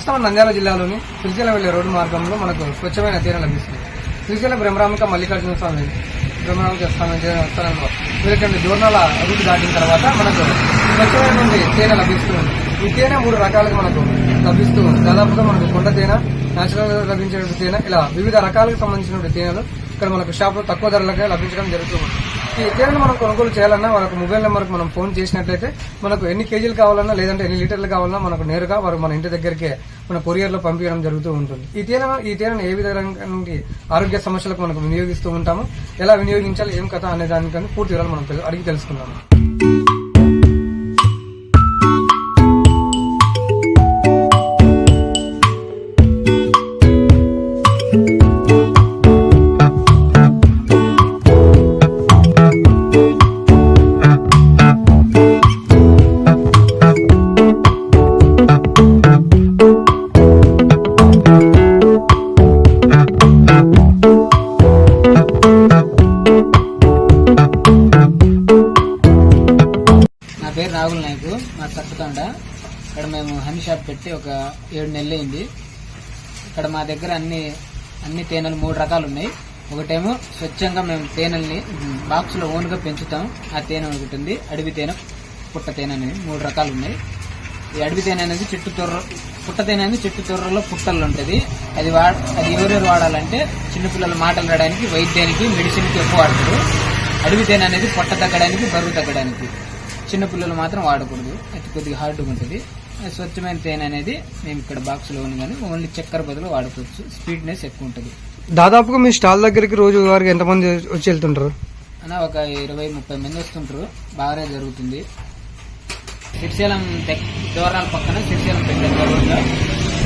ప్రస్తుతం నంద్యాల జిల్లాలోని శ్రీశైలం వెళ్ళే రోడ్డు మార్గంలో మనకు స్వచ్ఛమైన తేనె లభిస్తుంది. శ్రీశైలం బ్రహ్మరామిక మల్లికార్జున స్వామి బ్రహ్మరామిక స్వామి దేవస్థానంలో వీరికండి దూర్నాల రూట్ దాటిన తర్వాత మనకు స్వచ్ఛమైనటువంటి తేనె లభిస్తుంది ఈ తేనె మూడు రకాలుగా మనకు లభిస్తూ దాదాపుగా మనకు కొండ తేనె నేచురల్గా లభించినటువంటి తేనె ఇలా వివిధ రకాలకు సంబంధించినటువంటి తేనెలు ఇక్కడ మనకు షాప్లో తక్కువ ధరలకే లభించడం జరుగుతుంది ఈ తేనెను మనం కొనుగోలు చేయాలన్నా వాళ్ళకు మొబైల్ నెంబర్కి మనం ఫోన్ చేసినట్లయితే మనకు ఎన్ని కేజీలు కావాలన్నా లేదంటే ఎన్ని లీటర్లు కావాలన్నా మనకు నేరుగా వారు మన ఇంటి దగ్గరికే మన కొరియర్లో పంపించడం జరుగుతూ ఉంటుంది. ఈ తేనె ఈ తేనెను ఏ విధంగా ఆరోగ్య సమస్యలకు మనకు వినియోగిస్తూ ఉంటాము ఎలా వినియోగించాలి ఏం కథ అనే దానికని పూర్తి వివరాలు మనం అడిగి తెలుసుకున్నాము ఇక్కడ మేము హనీ షాప్ పెట్టి ఒక ఏడు నెలలు అయింది. ఇక్కడ మా దగ్గర అన్ని అన్ని తేనెలు మూడు రకాలు ఉన్నాయి. ఒకటేమో స్వచ్ఛంగా మేము తేనెల్ని బాక్స్లో ఓన్గా పెంచుతాం. ఆ తేనె ఒకటి ఉంది అడవి తేనె పుట్ట తేనె అనేది మూడు రకాలు ఉన్నాయి. ఈ అడవి తేనె అనేది చెట్టు తొర్ర పుట్ట తేనె అనేది చెట్టు తొర్రలో పుట్టల్లో ఉంటుంది. అది వా అది ఎవరెవరు వాడాలంటే చిన్నపిల్లల మాటలు రావడానికి వైద్యానికి మెడిసిన్కి ఎక్కువ వాడతారు. అడవి తేనె అనేది పొట్ట తగ్గడానికి బరువు తగ్గడానికి చిన్నపిల్లలు మాత్రం వాడకూడదు. అది కొద్దిగా హార్డ్గా ఉంటుంది. స్వచ్ఛమైన తేనె అనేది మేము ఇక్కడ బాక్స్లో ఉంది కానీ ఓన్లీ చక్కెర బదులు వాడుకోవచ్చు. స్వీట్నెస్ ఎక్కువ ఉంటుంది. దాదాపుగా మీ స్టాల్ దగ్గరికి రోజు వారికి ఎంతమంది వచ్చి వెళ్తుంటారు? అన్న ఒక ఇరవై ముప్పై మంది వస్తుంటారు. బాగానే జరుగుతుంది. శ్రీశైలం దూరాల పక్కన శ్రీశైలం పెట్టారు గర్వంగా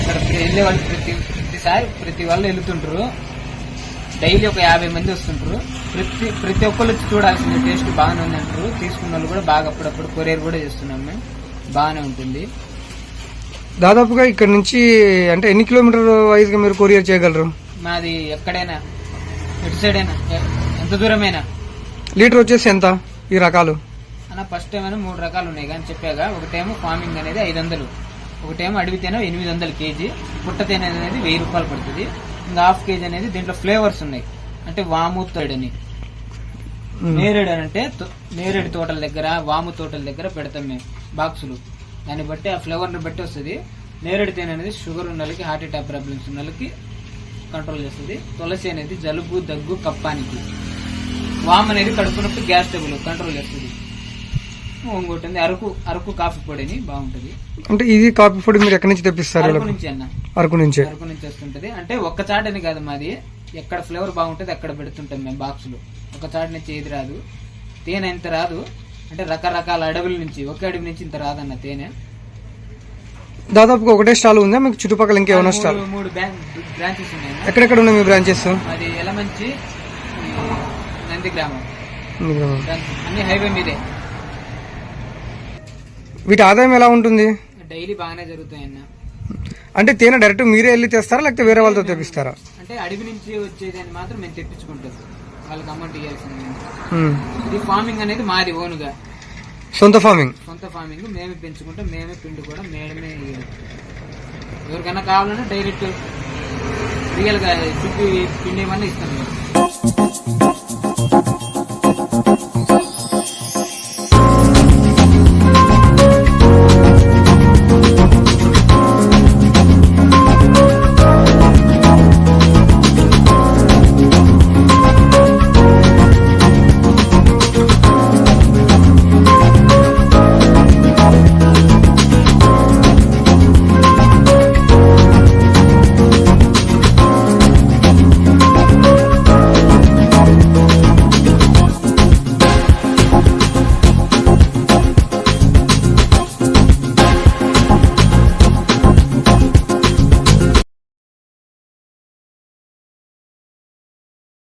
ఇక్కడ వెళ్ళే వాళ్ళు ప్రతి ప్రతిసారి ప్రతి వాళ్ళు వెళ్తుంటారు. డైలీ ఒక యాభై మంది వస్తుంటారు. ప్రతి ప్రతి ఒక్కళ్ళు వచ్చి చూడాల్సింది టేస్ట్ బాగానే ఉంది అంటారు తీసుకున్న వాళ్ళు కూడా బాగా అప్పుడప్పుడు కొరియర్ కూడా చేస్తున్నాం మేము. బాగానే ఉంటుంది. దాదాపుగా ఇక్కడ నుంచి అంటే ఎన్ని కిలోమీటర్ వైజ్గా మీరు కొరియర్ చేయగలరు? మాది ఎక్కడైనా ఎటు సైడ్ అయినా ఎంత దూరమైనా. లీటర్ వచ్చేసి ఎంత ఈ రకాలు? అన్న ఫస్ట్ టైం అయినా మూడు రకాలు ఉన్నాయి కానీ చెప్పాగా. ఒకటేమో ఫార్మింగ్ అనేది ఐదు వందలు. ఒకటేమో అడవి తేనె ఎనిమిది వందలు కేజీ. పుట్ట తేనె అనేది వెయ్యి రూపాయలు పడుతుంది. ఇంకా హాఫ్ కేజీ అనేది దీంట్లో ఫ్లేవర్స్ ఉన్నాయి. అంటే వాము తోడని. మ్మ్. నేరేడు అని అంటే నేరేడు తోటల దగ్గర వాము తోటల దగ్గర పెడతాం మేము బాక్సులు. దాన్ని బట్టి ఆ ఫ్లేవర్ని బట్టి వస్తుంది. నేరేడు తేనె అనేది షుగర్ ఉన్న వాళ్ళకి హార్ట్ అటాక్ ప్రాబ్లమ్స్ ఉన్న వాళ్ళకి కంట్రోల్ చేస్తుంది. తులసి అనేది జలుబు దగ్గు కప్పానికి. వామ్ అనేది కడుపు నొప్పి గ్యాస్ ట్రబుల్ కంట్రోల్ చేస్తుంది. ఇంకోటి ఉంది అరకు అరకు కాఫీ పొడిని బాగుంటుంది. అంటే ఇది కాఫీ పొడి మీరు ఎక్కడి నుంచి తెప్పిస్తారు? అరకు? నుంచి అన్న. అరకు నుంచే. అరకు నుంచి వస్తుంటది. అంటే ఒక్క చాటని కాదు మాది. ఎక్కడ ఫ్లేవర్ బాగుంటుంది అక్కడ పెడుతుంటాం మేము బాక్స్లో. ఒక చాట నుంచి ఏది రాదు. తేనె ఇంత రాదు. అంటే రకరకాల అడవుల నుంచి ఒకే అడవి నుంచి ఇంత రాదన్న తేనె. దాదాపుగా ఒకటే స్టాల్ ఉందా? మీకు చుట్టుపక్కల ఇంకేమైనా స్టాల్? మూడు- మూడు బ్రాంచెస్ ఉన్నాయి అన్న. ఎక్కడెక్కడ ఉన్నాయి మీ బ్రాంచెస్? మాది ఎలమంచి ఈ నంది గ్రామం. బ్రాంచ్. అన్ని హైవే మీదే. వీటి ఆదాయం ఎలా ఉంటుంది? డైలీ బాగానే జరుగుతాయి అన్న. అంటే తేనె డైరెక్ట్ మీరే వెళ్ళి తెస్తారా లేకపోతే వేరే వాళ్ళతో తెప్పిస్తారా? అంటే అడవి నుంచి వచ్చేదాన్ని మాత్రం మేము తెప్పించుకుంటాం. వాళ్ళకి అమౌంట్ ఇవ్వాల్సింది. ఇది ఫార్మింగ్ అనేది మాది ఓనుగా సొంత ఫార్మింగ్ సొంత ఫార్మింగ్ మేమే పెంచుకుంటాం మేమే పిండి కూడా మేడమే. ఎవరికైనా కావాలన్నా డైరెక్ట్ రియల్గా చుట్టూ పిండి ఏమన్నా ఇస్తాం మేము